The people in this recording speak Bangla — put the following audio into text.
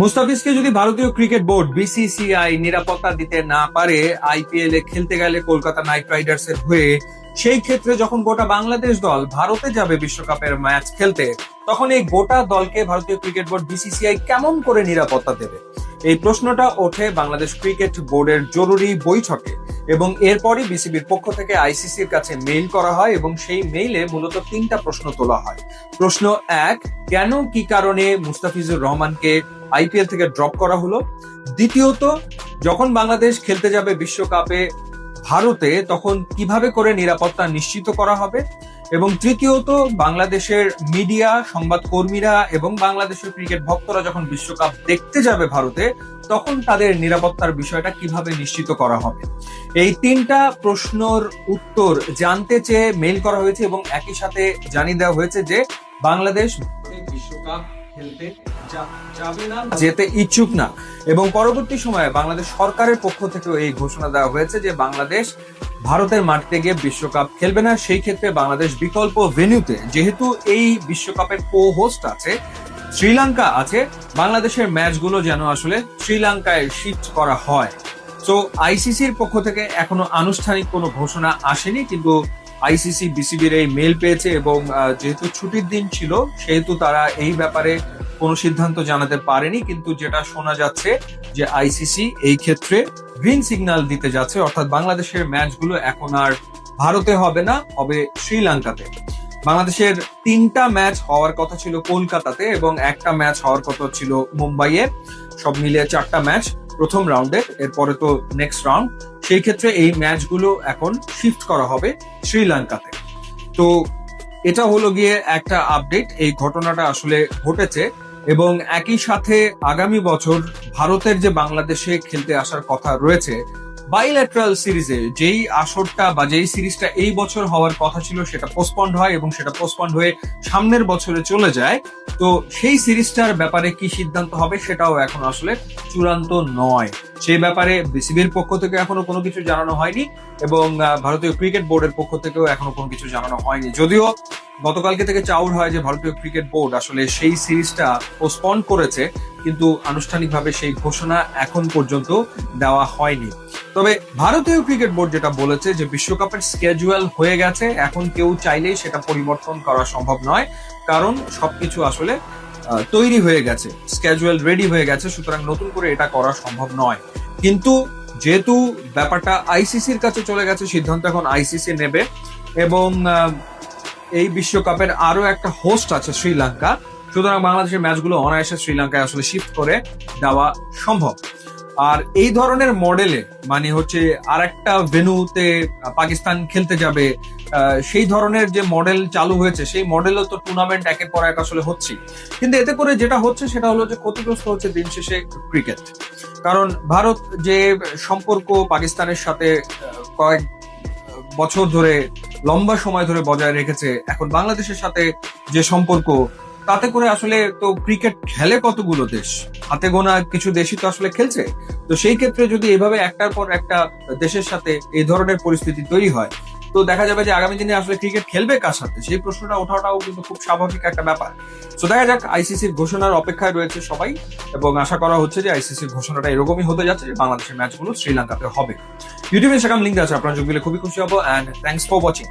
মুস্তাফিজকে যদি ভারতীয় ক্রিকেট বোর্ড বিসিসিআই নিরাপত্তা দিতে না পারে আইপিএল এ খেলতে গেলে কলকাতা নাইট রাইডার্স এর হয়ে, সেই ক্ষেত্রে যখন গোটা বাংলাদেশ দল ভারতে যাবে বিশ্বকাপের ম্যাচ খেলতে, তখন এই গোটা দলকে ভারতীয় ক্রিকেট বোর্ড বিসিসিআই কেমন করে নিরাপত্তা দেবে? এই প্রশ্নটা ওঠে বাংলাদেশ ক্রিকেট বোর্ডের জরুরি বৈঠকে। এবং এরপরই বিসিবির পক্ষ থেকে আইসিসির কাছে মেইল করা হয় এবং সেই মেইলে মূলত তিনটা প্রশ্ন তোলা হয়। প্রশ্ন এক, কেন কি কারণে মুস্তাফিজুর রহমানকে আইপিএল থেকে ড্রপ করা হলো? দ্বিতীয়ত, যখন বাংলাদেশ খেলতে যাবে বিশ্বকাপে ভারতে, তখন কীভাবে করে নিরাপত্তা নিশ্চিত করা হবে? এবং তৃতীয়ত, বাংলাদেশের মিডিয়া, সংবাদকর্মীরা এবং বাংলাদেশের ক্রিকেট ভক্তরা যখন বিশ্বকাপ দেখতে যাবে ভারতে তখন তাদের নিরাপত্তার বিষয়টা কীভাবে নিশ্চিত করা হবে? এই তিনটা প্রশ্নর উত্তর জানতে চেয়ে মেইল করা হয়েছে এবং একই সাথে জানিয়ে দেওয়া হয়েছে যে বাংলাদেশ বিশ্বকাপ খেলতে যেতে ইচ্ছুক না। এবং পরবর্তী সময়ে বাংলাদেশ সরকারের পক্ষ থেকেও এই ঘোষণা দেওয়া হয়েছে যে বাংলাদেশ ভারতের মাটিতে গিয়ে বিশ্বকাপ খেলবে না। সেই ক্ষেত্রে বাংলাদেশ বিকল্প ভেন্যুতে যেহেতু এই বিশ্বকাপের কো হোস্ট আছে শ্রীলঙ্কা আছে। বাংলাদেশের ম্যাচগুলো যেন আসলে শ্রীলঙ্কায় শিফট করা হয়। তো আইসিসির পক্ষ থেকে এখনও আনুষ্ঠানিক কোনো ঘোষণা আসেনি, কিন্তু আইসিসি বিসিবির এই মেল পেয়েছে এবং যেহেতু ছুটির দিন ছিল, সেহেতু তারা এই ব্যাপারে কোনো সিদ্ধান্ত জানাতে পারেনি, কিন্তু যেটা শোনা যাচ্ছে যে আইসিসি এই ক্ষেত্রে গ্রিন সিগন্যাল দিতে যাচ্ছে, অর্থাৎ বাংলাদেশের ম্যাচগুলো এখন আর ভারতে হবে না, হবে শ্রীলঙ্কাতে। বাংলাদেশের তিনটা ম্যাচ হওয়ার কথা ছিল কলকাতাতে এবং একটা ম্যাচ হওয়ার কথা ছিল মুম্বাইয়ে। সব মিলিয়ে চারটা ম্যাচ প্রথম রাউন্ডে, এরপরে তো নেক্সট রাউন্ড সেই ক্ষেত্রে এই ম্যাচগুলো এখন শিফট করা হবে শ্রীলঙ্কাতে। তো এটা হলো গিয়ে একটা আপডেট এই ঘটনাটা আসলে ঘটেছে এবং একই সাথে আগামী বছর ভারতের যে বাংলাদেশে খেলতে আসার কথা রয়েছে বাইল্যাট্রাল সিরিজে যেই আসরটা বা যেই সিরিজটা এই বছর হওয়ার কথা ছিল, সেটা পোস্টপন্ড হয় এবং সেটা পোস্টপন্ড হয়ে সামনের বছরে চলে যায়। তো সেই সিরিজটার ব্যাপারে কি সিদ্ধান্ত হবে সেটাও এখন আসলে চূড়ান্ত নয়। সেই ব্যাপারে বিসিবির পক্ষ থেকে এখনও কোনো কিছু জানানো হয়নি এবং ভারতীয় ক্রিকেট বোর্ডের পক্ষ থেকেও এখনও কোনো কিছু জানানো হয়নি। যদিও গতকালকে থেকে চাউর হয় যে ভারতীয় ক্রিকেট বোর্ড আসলে সেই সিরিজটা পোস্টপন্ড করেছে, কিন্তু আনুষ্ঠানিকভাবে সেই ঘোষণা এখন পর্যন্ত দেওয়া হয়নি। তবে ভারতীয় ক্রিকেট বোর্ড যেটা বলেছে যে বিশ্বকাপের স্কেজুয়াল হয়ে গেছে, এখন কেউ চাইলেই সেটা পরিবর্তন করা সম্ভব নয়, কারণ সবকিছু আসলে তৈরি হয়ে গেছে স্কেজুয়াল রেডি হয়ে গেছে, সুতরাং নতুন করে এটা করা সম্ভব নয়। কিন্তু যেহেতু ব্যাপারটা আইসিসির কাছে চলে গেছে, সিদ্ধান্ত এখন আইসিসি নেবে, এবং এই বিশ্বকাপের আরও একটা হোস্ট আছে শ্রীলঙ্কা, সুতরাং বাংলাদেশের ম্যাচগুলো অনায়াসে শ্রীলঙ্কায় আসলে শিফট করে দেওয়া সম্ভব। আর এই ধরনের মডেলে মানে হচ্ছে আর একটা ভেনুতে পাকিস্তান খেলতে যাবে সেই ধরনের যে মডেল চালু হয়েছে, সেই মডেলও তো টুর্নামেন্ট একের পর এক আসলে হচ্ছে কিন্তু এতে করে যেটা হচ্ছে, সেটা হলো যে ক্ষতিগ্রস্ত হচ্ছে দিন শেষে ক্রিকেট কারণ ভারত যে সম্পর্ক পাকিস্তানের সাথে কয়েক বছর ধরে, লম্বা সময় ধরে বজায় রেখেছে, এখন বাংলাদেশের সাথে যে সম্পর্ক তাতে করে আসলে তো ক্রিকেট খেলে কতগুলো দেশ? হাতে গোনা কিছু দেশই তো আসলে খেলছে। তো সেই ক্ষেত্রে যদি এভাবে একটার পর একটা দেশের সাথে এই ধরনের পরিস্থিতি তৈরি হয়, তো দেখা যাবে যে আগামী দিনে আসলে ক্রিকেট খেলবে কার সাথে? সেই প্রশ্নটা ওঠাটাও কিন্তু খুব স্বাভাবিক একটা ব্যাপার। তো দেখা যাক আইসিসির ঘোষণার অপেক্ষায় রয়েছে সবাই এবং আশা করা হচ্ছে যে আইসিসির ঘোষণাটা এরকমই হতে যাচ্ছে যে বাংলাদেশের ম্যাচগুলো শ্রীলঙ্কাতে হবে। ইউটিউবে সেখানে লিঙ্ক আছে, আপনার যোগ দিলে খুবই খুশি হব অ্যান্ড থ্যাংকস ফর ওয়াচিং